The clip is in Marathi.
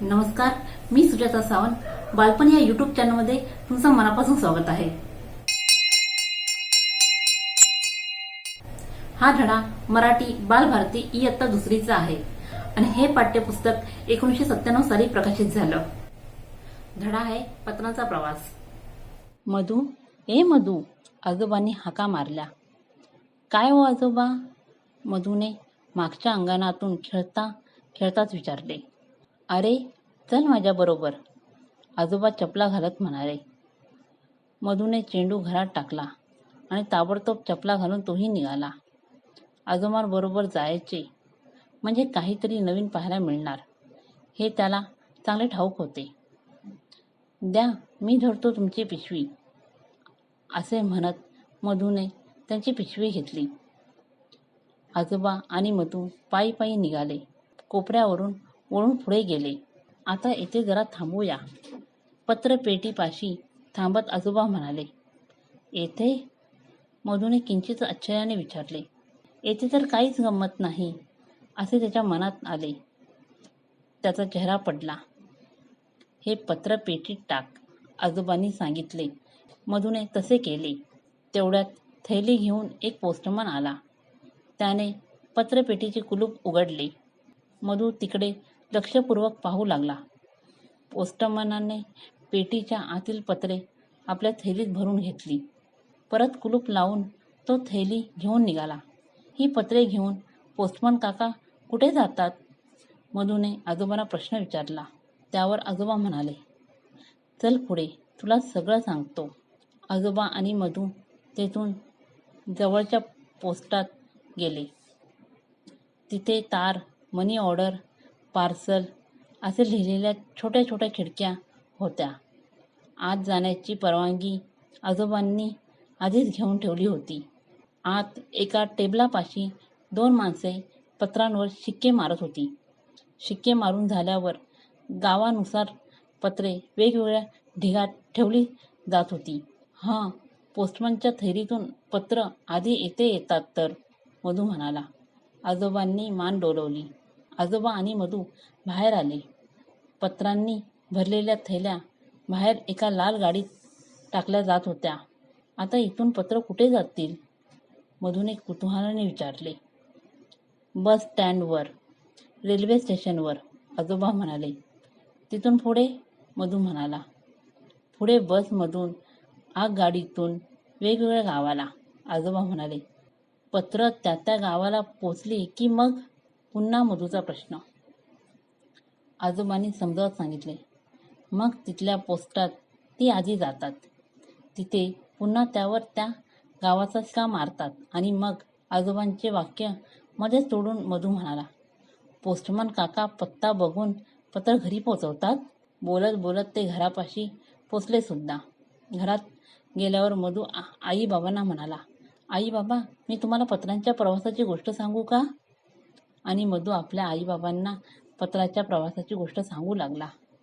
नमस्कार मी सुजाता सावंत. बालपण या युट्यूब चॅनलमध्ये तुमचं मनापासून स्वागत आहे. हा धडा मराठी बालभारती इयत्ता दुसरीचा आहे. आणि हे पाठ्यपुस्तक एकोणीसशे सत्त्याण्णव साली प्रकाशित झालं. धडा आहे पत्राचा प्रवास. मधू ए मधू आजोबांनी हाका मारल्या. काय हो आजोबा? मधूने मागच्या अंगणातून खेळता खेळताच विचारले. अरे चल माझ्याबरोबर आजोबा चपला घालत म्हणाले. मधूने चेंडू घरात टाकला आणि ताबडतोब चपला घालून तोही निघाला. आजोबांबरोबर जायचे म्हणजे काहीतरी नवीन पाहायला मिळणार. हे त्याला चांगले ठाऊक होते. द्या मी धरतो तुमची पिशवी असे म्हणत मधूने त्यांची पिशवी घेतली. आजोबा आणि मधू पायी पायी निघाले. कोपऱ्यावरून वळून पुढे गेले. आता इथे जरा थांबूया. पत्रपेटीपाशी थांबत आजोबा म्हणाले येथे? मधूने किंचित आश्चर्याने विचारले येथे तर काहीच गंमत नाही असे त्याच्या मनात आले. त्याचा चेहरा पडला. हे पत्र पेटीत टाक आजोबांनी सांगितले. मधूने तसे केले. तेवढ्यात थैली घेऊन एक पोस्टमन आला. त्याने पत्रपेटीचे कुलूप उघडले. मधू तिकडे लक्षपूर्वक पाहू लागला. पोस्टमनाने पेटीच्या आतील पत्रे आपल्या थैलीत भरून घेतली. परत कुलूप लावून तो थैली घेऊन निघाला. ही पत्रे घेऊन पोस्टमन काका कुठे जातात? मधूने आजोबांना प्रश्न विचारला. त्यावर आजोबा म्हणाले चल पुढे तुला सगळं सांगतो. आजोबा आणि मधू तेथून जवळच्या पोस्टात गेले. तिथे तार मनी ऑर्डर पार्सल असे लिहिलेल्या छोट्या छोट्या खिडक्या होत्या. आत जाण्याची परवानगी आजोबांनी आधीच घेऊन ठेवली होती. आत एका टेबलापाशी दोन माणसे पत्रांवर शिक्के मारत होती. शिक्के मारून झाल्यावर गावानुसार पत्रे वेगवेगळ्या ढिगात ठेवली जात होती. हां पोस्टमनच्या थैरीतून पत्र आधी येते येतात तर मधू म्हणाला. आजोबांनी मान डोलवली. आजोबा आणि मधू बाहेर आले. पत्रांनी भरलेल्या थैल्या बाहेर एका लाल गाडीत टाकल्या जात होत्या. आता इथून पत्र कुठे जातील? मधूने कुतूहलाने विचारले. बस स्टँडवर रेल्वे स्टेशनवर आजोबा म्हणाले. तिथून पुढे? मधू म्हणाला. पुढे बसमधून आगगाडीतून वेगवेगळ्या गावाला. आजोबा म्हणाले. पत्र त्या त्या गावाला पोचली की मग? पुन्हा मधूचा प्रश्न. आजोबांनी समजावत सांगितले मग तिथल्या पोस्टात ती आधी जातात. तिथे पुन्हा त्यावर त्या गावाचा का मारतात आणि मग आजोबांचे वाक्य मध्येच तोडून मधू म्हणाला पोस्टमन काका पत्ता बघून पत्र घरी पोचवतात? बोलत बोलत ते घरापाशी पोचले सुद्धा. घरात गेल्यावर मधू आ- आई बाबांना म्हणाला आई बाबा मी तुम्हाला पत्रांच्या प्रवासाची गोष्ट सांगू का? आणि मधू आपल्या आईबाबांना पत्राच्या प्रवासाची गोष्ट सांगू लागला.